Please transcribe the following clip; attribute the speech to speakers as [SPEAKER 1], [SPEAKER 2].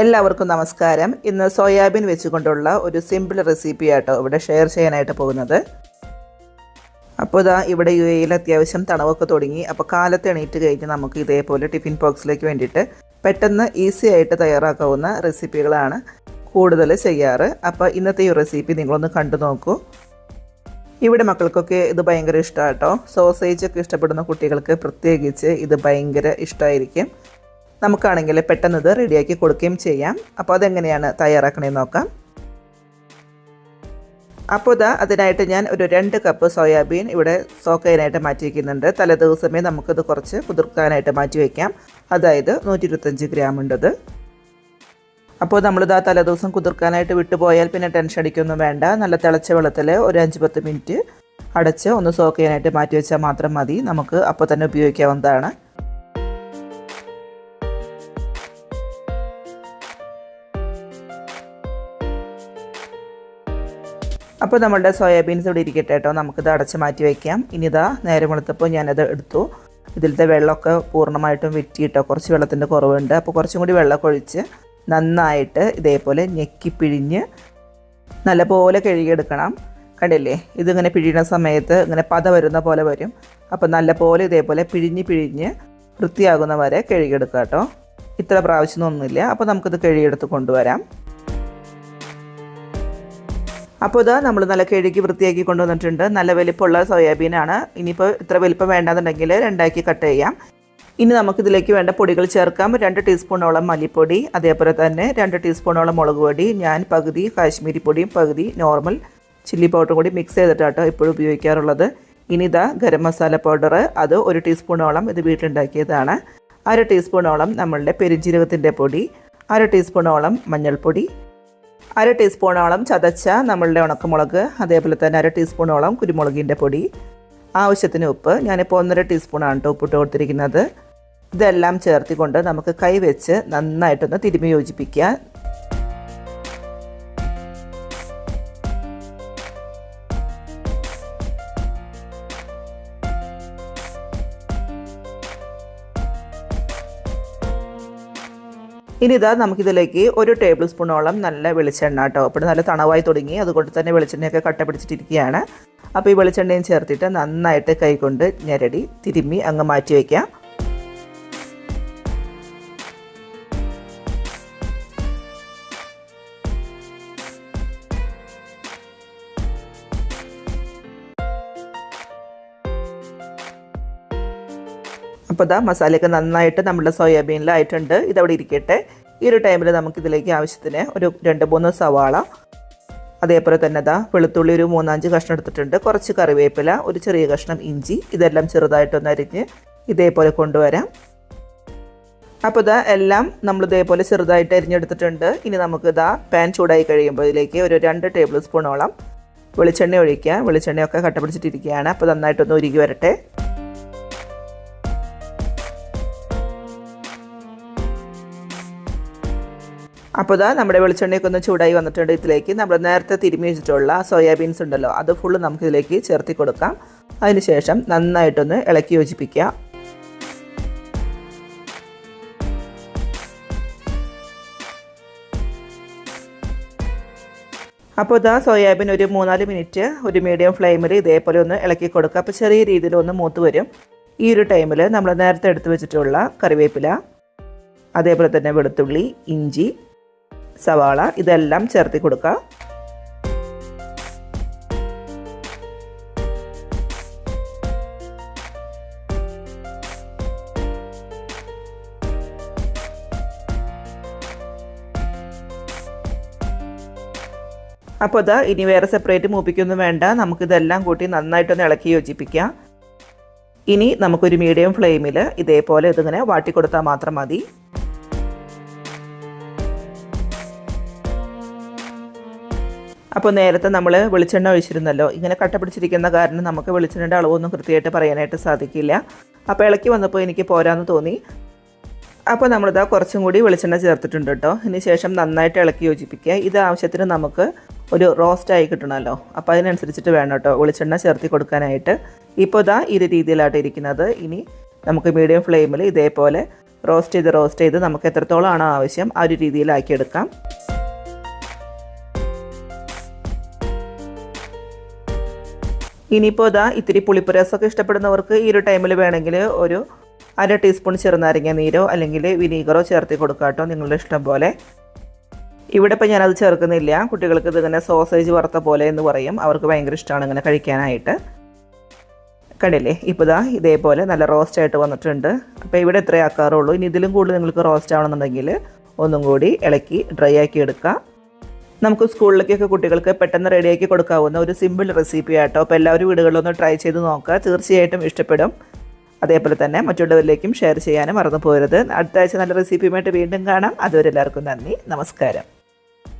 [SPEAKER 1] എല്ലാവർക്കും നമസ്കാരം. ഇന്ന് സോയാബീൻ വെച്ചുകൊണ്ടുള്ള ഒരു സിമ്പിൾ റെസിപ്പി ആട്ടോ ഇവിടെ ഷെയർ ചെയ്യാനായിട്ട് പോകുന്നത്. അപ്പോൾ ഇതാ ഇവിടെ യു എയിൽ അത്യാവശ്യം തണവൊക്കെ തുടങ്ങി. അപ്പോൾ കാലത്ത് എണീറ്റ് കഴിഞ്ഞ് നമുക്ക് ഇതേപോലെ ടിഫിൻ ബോക്സിലേക്ക് വേണ്ടിയിട്ട് പെട്ടെന്ന് ഈസി ആയിട്ട് തയ്യാറാക്കാവുന്ന റെസിപ്പികളാണ് കൂടുതൽ ചെയ്യാറ്. അപ്പോൾ ഇന്നത്തെ ഈ റെസിപ്പി നിങ്ങളൊന്ന് കണ്ടു നോക്കൂ. ഇവിടെ മക്കൾക്കൊക്കെ ഇത് ഭയങ്കര ഇഷ്ടമാണ് കേട്ടോ സോസേജ് ഒക്കെ ഇഷ്ടപ്പെടുന്ന കുട്ടികൾക്ക് പ്രത്യേകിച്ച് ഇത് ഭയങ്കര ഇഷ്ടമായിരിക്കും. നമുക്കാണെങ്കിൽ പെട്ടെന്ന് ഇത് റെഡിയാക്കി കൊടുക്കുകയും ചെയ്യാം. അപ്പോൾ അതെങ്ങനെയാണ് തയ്യാറാക്കണേ നോക്കാം. അപ്പോൾ ഇതാ അതിനായിട്ട് ഞാൻ ഒരു രണ്ട് കപ്പ് സോയാബീൻ ഇവിടെ സോക്കയിനായിട്ട് മാറ്റി വയ്ക്കുന്നുണ്ട് തലേദിവസമേ നമുക്കിത് കുറച്ച് കുതിർക്കാനായിട്ട് മാറ്റി വയ്ക്കാം അതായത് നൂറ്റി ഇരുപത്തഞ്ച് ഗ്രാം ഉണ്ടത്. അപ്പോൾ നമ്മളിതാ തലേദിവസം കുതിർക്കാനായിട്ട് വിട്ടുപോയാൽ പിന്നെ ടെൻഷൻ അടിക്കൊന്നും വേണ്ട. നല്ല തിളച്ച വെള്ളത്തിൽ ഒരു അഞ്ച് പത്ത് മിനിറ്റ് അടച്ച് ഒന്ന് സോക്ക് ചെയ്യാനായിട്ട് മാറ്റി വെച്ചാൽ മാത്രം മതി. നമുക്ക് അപ്പോൾ തന്നെ ഉപയോഗിക്കാവുന്നതാണ്. അപ്പോൾ നമ്മളുടെ സോയാബീൻസ് ഇവിടെ ഇരിക്കട്ടെ കേട്ടോ. നമുക്കിത് അടച്ച് മാറ്റി വയ്ക്കാം ഇനി ഇതാ നേരം വെളുത്തപ്പോൾ ഞാനത് എടുത്തു. ഇതിലത്തെ വെള്ളമൊക്കെ പൂർണമായിട്ടും വെറ്റിയിട്ടോ കുറച്ച് വെള്ളത്തിന്റെ കുറവുണ്ട്. അപ്പോൾ കുറച്ചും കൂടി വെള്ളം ഒഴിച്ച് നന്നായിട്ട് ഇതേപോലെ ഞെക്കി പിഴിഞ്ഞ് നല്ലപോലെ കഴുകിയെടുക്കണം. കണ്ടില്ലേ? ഇതിങ്ങനെ പിഴിയുന്ന സമയത്ത് ഇങ്ങനെ പത വരുന്ന പോലെ വരും. അപ്പോൾ നല്ലപോലെ ഇതേപോലെ പിഴിഞ്ഞ് പിഴിഞ്ഞ് വൃത്തിയാകുന്ന വരെ കഴുകിയെടുക്കുക കേട്ടോ. ഇത്ര പ്രാവശ്യമൊന്നുമില്ല അപ്പോൾ നമുക്കിത് കഴുകിയെടുത്ത് കൊണ്ടുവരാം. അപ്പോൾ ഇത് നമ്മൾ നല്ല കഴുകി വൃത്തിയാക്കി കൊണ്ടുവന്നിട്ടുണ്ട്. നല്ല വലിപ്പമുള്ള സോയാബീനാണ്. ഇനിയിപ്പോൾ ഇത്ര വലിപ്പം വേണ്ടാന്നുണ്ടെങ്കിൽ രണ്ടാക്കി കട്ട് ചെയ്യാം. ഇനി നമുക്കിതിലേക്ക് വേണ്ട പൊടികൾ ചേർക്കാം. രണ്ട് ടീസ്പൂണോളം മല്ലിപ്പൊടി അതേപോലെ തന്നെ രണ്ട് ടീസ്പൂണോളം മുളക് പൊടി ഞാൻ പകുതി കാശ്മീരി പൊടിയും പകുതി നോർമൽ ചില്ലി പൗഡറും കൂടി മിക്സ് ചെയ്തിട്ടാട്ടോ ഇപ്പോഴും ഉപയോഗിക്കാറുള്ളത്. ഇനി ഇതാ ഗരം മസാല പൗഡർ അത് ഒരു ടീസ്പൂണോളം ഇത് വീട്ടിലുണ്ടാക്കിയതാണ്. അര ടീസ്പൂണോളം നമ്മളുടെ പെരിഞ്ചീരകത്തിന്റെ പൊടി അര ടീസ്പൂണോളം മഞ്ഞൾപ്പൊടി അര ടീസ്പൂണോളം ചതച്ച നമ്മളുടെ ഉണക്കമുളക് അതേപോലെ തന്നെ അര ടീസ്പൂണോളം കുരുമുളകിന്റെ പൊടി. ആവശ്യത്തിന് ഉപ്പ്. ഞാനിപ്പോൾ ഒന്നര ടീസ്പൂണാണ് കേട്ടോ ഉപ്പിട്ട് കൊടുത്തിരിക്കുന്നത്. ഇതെല്ലാം ചേർത്തിക്കൊണ്ട് നമുക്ക് കൈ വെച്ച് നന്നായിട്ടൊന്ന് തിരുമ്മി യോജിപ്പിക്കുക. ഇനി ഇതാ നമുക്കിതിലേക്ക് ഒരു ടേബിൾ സ്പൂണോളം നല്ല വെളിച്ചെണ്ണ കേട്ടോ. അപ്പോൾ നല്ല തണവായി തുടങ്ങി. അതുകൊണ്ട് തന്നെ വെളിച്ചെണ്ണയൊക്കെ കട്ട പിടിച്ചിട്ടിരിക്കുകയാണ്. അപ്പോൾ ഈ വെളിച്ചെണ്ണയും ചേർത്തിട്ട് നന്നായിട്ട് കൈകൊണ്ട് ഞെരടി തിരുമ്മി അങ്ങ് മാറ്റി വയ്ക്കാം. അപ്പോൾ ഇതാ മസാലയൊക്കെ നന്നായിട്ട് നമ്മുടെ സോയാബീനിലായിട്ടുണ്ട്. ഇതവിടെ ഇരിക്കട്ടെ. ഈ ഒരു ടൈമിൽ നമുക്കിതിലേക്ക് ആവശ്യത്തിന് ഒരു രണ്ട് മൂന്ന് സവാള അതേപോലെ തന്നെ ഇതാ വെളുത്തുള്ളി ഒരു മൂന്നാഞ്ച് കഷ്ണം എടുത്തിട്ടുണ്ട്. കുറച്ച് കറിവേപ്പില ഒരു ചെറിയ കഷ്ണം ഇഞ്ചി ഇതെല്ലാം ചെറുതായിട്ടൊന്ന് അരിഞ്ഞ് ഇതേപോലെ കൊണ്ടുവരാം. അപ്പോൾ ഇതാ എല്ലാം നമ്മൾ ഇതേപോലെ ചെറുതായിട്ട് അരിഞ്ഞെടുത്തിട്ടുണ്ട്. ഇനി നമുക്ക് ഇതാ പാൻ ചൂടായി കഴിയുമ്പോൾ ഇതിലേക്ക് ഒരു രണ്ട് ടേബിൾ സ്പൂണോളം വെളിച്ചെണ്ണ ഒഴിക്കുക. വെളിച്ചെണ്ണയൊക്കെ കട്ട പിടിച്ചിട്ടിരിക്കുകയാണ് അപ്പോൾ നന്നായിട്ടൊന്ന് ഉരുകി വരട്ടെ. അപ്പോൾ ഇതാ നമ്മുടെ വെളിച്ചെണ്ണയൊക്കെ ഒന്ന് ചൂടായി വന്നിട്ടുണ്ട് ഇതിലേക്ക്. നമ്മൾ നേരത്തെ തിരുമ്മി വെച്ചിട്ടുള്ള സോയാബീൻസ് ഉണ്ടല്ലോ അത് ഫുള്ള് നമുക്കിതിലേക്ക് ചേർത്തി കൊടുക്കാം. അതിനുശേഷം നന്നായിട്ടൊന്ന് ഇളക്കി യോജിപ്പിക്കുക. അപ്പോൾ ഇതാ സോയാബീൻ ഒരു മൂന്നാൽ മിനിറ്റ് ഒരു മീഡിയം ഫ്ലെയിമിൽ ഇതേപോലെ ഒന്ന് ഇളക്കി കൊടുക്കുക. അപ്പോൾ ചെറിയ രീതിയിൽ ഒന്ന് മൂത്ത് വരും. ഈ ഒരു ടൈമിൽ നമ്മൾ നേരത്തെ എടുത്തു വെച്ചിട്ടുള്ള കറിവേപ്പില അതേപോലെ തന്നെ വെളുത്തുള്ളി ഇഞ്ചി സവാള ഇതെല്ലാം ചേർത്ത് കൊടുക്കുക. അപ്പോൾ ഇതാ ഇനി വേറെ സെപ്പറേറ്റ് മൂപ്പിക്കൊന്നും വേണ്ട. നമുക്കിതെല്ലാം കൂട്ടി നന്നായിട്ടൊന്ന് ഇളക്കി യോജിപ്പിക്കാം ഇനി നമുക്കൊരു മീഡിയം ഫ്ലെയിമിൽ ഇതേപോലെ ഇതിങ്ങനെ വാട്ടിക്കൊടുത്താൽ മാത്രം മതി. അപ്പോൾ നേരത്തെ നമ്മൾ വെളിച്ചെണ്ണ ഒഴിച്ചിരുന്നല്ലോ. ഇങ്ങനെ കട്ട പിടിച്ചിരിക്കുന്ന കാരണം നമുക്ക് വെളിച്ചെണ്ണയുടെ അളവൊന്നും കൃത്യമായിട്ട് പറയാനായിട്ട് സാധിക്കില്ല. അപ്പോൾ ഇളക്കി വന്നപ്പോൾ എനിക്ക് പോരാന്ന് തോന്നി. അപ്പോൾ നമ്മളിതാ കുറച്ചും കൂടി വെളിച്ചെണ്ണ ചേർത്തിട്ടുണ്ട് കേട്ടോ. ഇതിന് ശേഷം നന്നായിട്ട് ഇളക്കി യോജിപ്പിക്കുക. ഇത് ആവശ്യത്തിന് നമുക്ക് ഒരു റോസ്റ്റ് ആയി കിട്ടണമല്ലോ. അപ്പോൾ അതിനനുസരിച്ചിട്ട് വേണം കേട്ടോ വെളിച്ചെണ്ണ ചേർത്തി കൊടുക്കാനായിട്ട്. ഇപ്പോൾ ഇതാ ഈ രീതിയിലായിട്ട് ഇരിക്കുന്നത്. ഇനി നമുക്ക് മീഡിയം ഫ്ലെയിമിൽ ഇതേപോലെ റോസ്റ്റ് ചെയ്ത് റോസ്റ്റ് ചെയ്ത് നമുക്ക് എത്രത്തോളമാണ് ആവശ്യം ആ ഒരു രീതിയിലാക്കിയെടുക്കാം. ഇനിയിപ്പോൾ ഇതാ ഇത്തിരി പുളിപ്പുരസമൊക്കെ ഇഷ്ടപ്പെടുന്നവർക്ക് ഈ ഒരു ടൈമിൽ വേണമെങ്കിൽ ഒരു അര ടീസ്പൂൺ ചെറുനാരങ്ങ നീരോ അല്ലെങ്കിൽ വിനീഗറോ ചേർത്ത് കൊടുക്കാം കേട്ടോ നിങ്ങളുടെ ഇഷ്ടം പോലെ. ഇവിടെ ഇപ്പം ഞാനത് ചേർക്കുന്നില്ല. കുട്ടികൾക്ക് ഇതിങ്ങനെ സോസേജ് വറുത്ത പോലെ എന്ന് പറയും. അവർക്ക് ഭയങ്കര ഇഷ്ടമാണ് ഇങ്ങനെ കഴിക്കാനായിട്ട്. കണ്ടില്ലേ? ഇപ്പോൾ ഇതാ ഇതേപോലെ നല്ല റോസ്റ്റ് ആയിട്ട് വന്നിട്ടുണ്ട്. അപ്പോൾ ഇവിടെ ഇത്രയേ ആക്കാറുള്ളൂ. ഇനി ഇതിലും കൂടുതൽ നിങ്ങൾക്ക് റോസ്റ്റ് ആവണമെന്നുണ്ടെങ്കിൽ ഒന്നും കൂടി ഇളക്കി ഡ്രൈ ആക്കി എടുക്കാം. നമുക്ക് സ്കൂളിലേക്കൊക്കെ കുട്ടികൾക്ക് പെട്ടെന്ന് റെഡിയാക്കി കൊടുക്കാവുന്ന ഒരു സിമ്പിൾ റെസിപ്പി ആട്ടോ. അപ്പോൾ എല്ലാവരും വീടുകളിലൊന്ന് ട്രൈ ചെയ്ത് നോക്കുക. തീർച്ചയായിട്ടും ഇഷ്ടപ്പെടും. അതേപോലെ തന്നെ മറ്റുള്ളവരിലേക്കും ഷെയർ ചെയ്യാനും മറന്നു പോകരുത് അടുത്ത ആഴ്ച നല്ല റെസിപ്പിയുമായിട്ട് വീണ്ടും കാണാം. അതുവരെ എല്ലാവർക്കും നന്ദി. നമസ്കാരം.